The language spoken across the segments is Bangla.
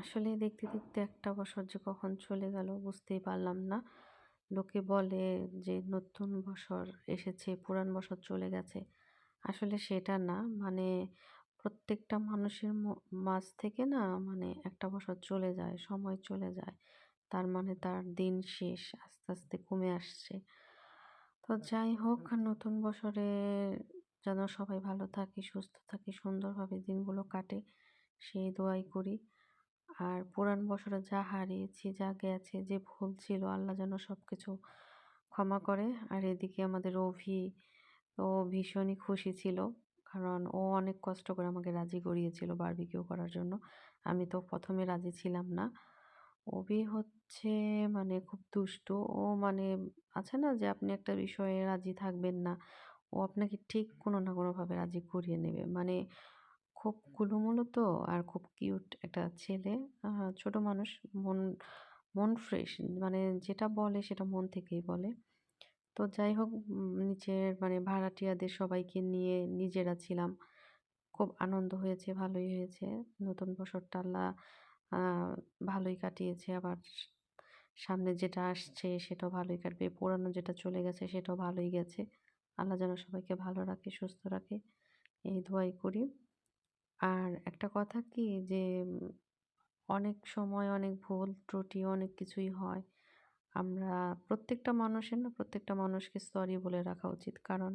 আসলে দেখতে দেখতে একটা বছর যে কখন চলে গেল বুঝতেই পারলাম না। লোকে বলে যে নতুন বছর এসেছে, পুরান বছর চলে গেছে। আসলে সেটা না মানে প্রত্যেকটা মানুষের মাঝ থেকে না মানে একটা বছর চলে যায়, সময় চলে যায়। তার মানে তার দিন শেষ, আস্তে আস্তে কমে আসছে। তো যাই হোক, নতুন বছরে যেন সবাই ভালো থাকে, সুস্থ থাকে, সুন্দরভাবে দিনগুলো কাটে। সেই দোয়াই করি। আর পুরান বছরে যা হারিয়েছি, যা গেছে, যে ভুল ছিল, আল্লাহ যেন সব কিছু ক্ষমা করে। আর এদিকে আমাদের অভি, ও ভীষণই খুশি ছিল। কারণ ও অনেক কষ্ট করে আমাকে রাজি করিয়েছিল বারবিকিউ করার জন্য। আমি তো প্রথমে রাজি ছিলাম না। অভি হচ্ছে মানে খুব দুষ্টু। ও মানে আছে না যে আপনি একটা বিষয়ে রাজি থাকবেন না। ও আপনাকে ঠিক কোনো না কোনোভাবে রাজি করিয়ে নেবে। মানে খুব কুলুমুলু তো আর খুব কিউট একটা ছেলে। ছোট মানুষ, মন মন ফ্রেশ মানে যেটা বলে সেটা মন থেকেই বলে। তো যাই হোক নিচের মানে ভাড়াটিয়াদের সবাইকে নিয়ে নিজেরা ছিলাম। খুব আনন্দ হয়েছে, ভালোই হয়েছে। নতুন বছরটা আল্লাহ ভালোই কাটিয়েছে। আবার সামনে যেটা আসছে সেটাও ভালোই কাটবে। পুরানো যেটা চলে গেছে সেটাও ভালোই গেছে। আল্লাহ যেন সবাইকে ভালো রাখে, সুস্থ রাখে। এই দোয়াই করি। আর একটা কথা কি যে, অনেক সময় অনেক ভুল ত্রুটি, অনেক কিছুই হয়। আমরা প্রত্যেকটা মানুষের না, প্রত্যেকটা মানুষকে সরি বলে রাখা উচিত। কারণ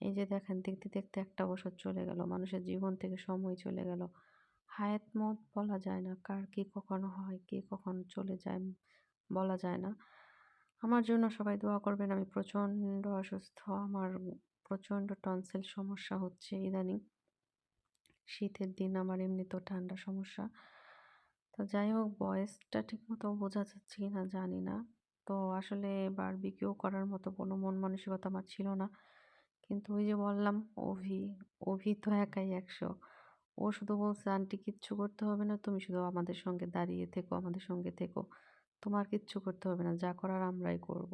এই যে দেখেন, দেখতে দেখতে একটা বছর চলে গেল, মানুষের জীবন থেকে সময় চলে গেল। হায়াত মত বলা যায় না, কার কি কখন হয়, কে কখন চলে যায় বলা যায় না। আমার জন্য সবাই দোয়া করবেন, আমি প্রচণ্ড অসুস্থ, আমার প্রচণ্ড টনসিল সমস্যা হচ্ছে ইদানিং। শীতের দিন আমার এমনি তো ঠান্ডা সমস্যা। তো যাই হোক, বয়সটা ঠিকমতো বোঝা যাচ্ছে কি না জানি না। তো আসলে বারবিকিউ করার মতো কোনো মন মানসিকতা আমার ছিল না। কিন্তু ওই যে বললাম, অভি অভি তো একাই একশো। ও শুধু বলছে, আন্টি, কিচ্ছু করতে হবে না, তুমি শুধু আমাদের সঙ্গে দাঁড়িয়ে থেকো, আমাদের সঙ্গে থেকো। তোমার কিচ্ছু করতে হবে না, যা করার আমরাই করব।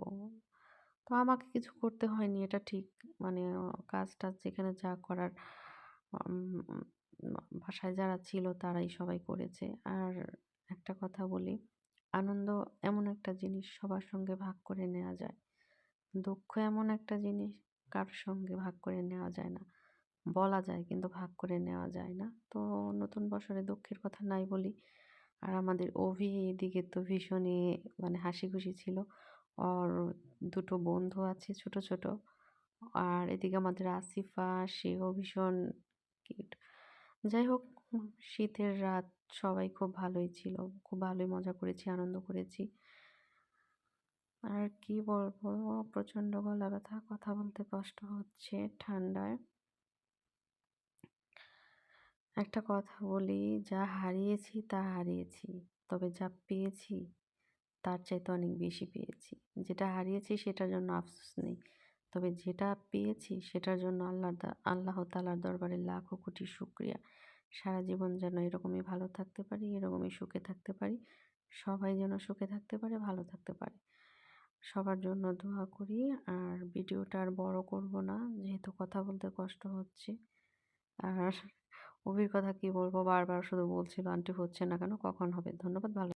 তো আমাকে কিছু করতে হয়নি, এটা ঠিক। মানে কাজ টাজ যেখানে যা করার বাসায় যারা ছিল তারাই সবাই করেছে। আর একটা কথা বলি, আনন্দ এমন একটা জিনিস সবার সঙ্গে ভাগ করে নেওয়া যায়। দুঃখ এমন একটা জিনিস কারোর সঙ্গে ভাগ করে নেওয়া যায় না। বলা যায় কিন্তু ভাগ করে নেওয়া যায় না। তো নতুন বছরে দুঃখের কথা নাই বলি। আর আমাদের অভি এদিকে তো ভীষণই মানে হাসি খুশি ছিল। আর দুটো বন্ধু আছে ছোট ছোট। আর এদিকে আমাদের আসিফা, সেও ভীষণ কিউট যাই হোক শীতের রাত সবাই খুব ভালোই ছিল। খুব ভালোই মজা করেছি, আনন্দ করেছি। আর কি বলব, প্রচণ্ড গলা ব্যথা, কথা বলতে কষ্ট হচ্ছে ঠান্ডায়। একটা কথা বলি, যা হারিয়েছি তা হারিয়েছি, তবে যা পেয়েছি তার চাইতে অনেক বেশি পেয়েছি। যেটা হারিয়েছি সেটার জন্য আফসোস নেই। তবে যেটা পেয়েছি সেটার জন্য আল্লাহ আল্লাহ তালার দরবারে লাখো কোটি শুক্রিয়া। সারা জীবন যেন এরকমই ভালো থাকতে পারি, এরকমই সুখে থাকতে পারি, সবাই যেন সুখে থাকতে পারে, ভালো থাকতে পারে। সবার জন্য দোয়া করি, আর ভিডিওটা আর বড় করব না, যেহেতু কথা বলতে কষ্ট হচ্ছে। আর অভির কথা কি বলব? বারবার শুধু বলছিল, আন্টি হচ্ছে না কেন, কখন হবে? ধন্যবাদ, ভালো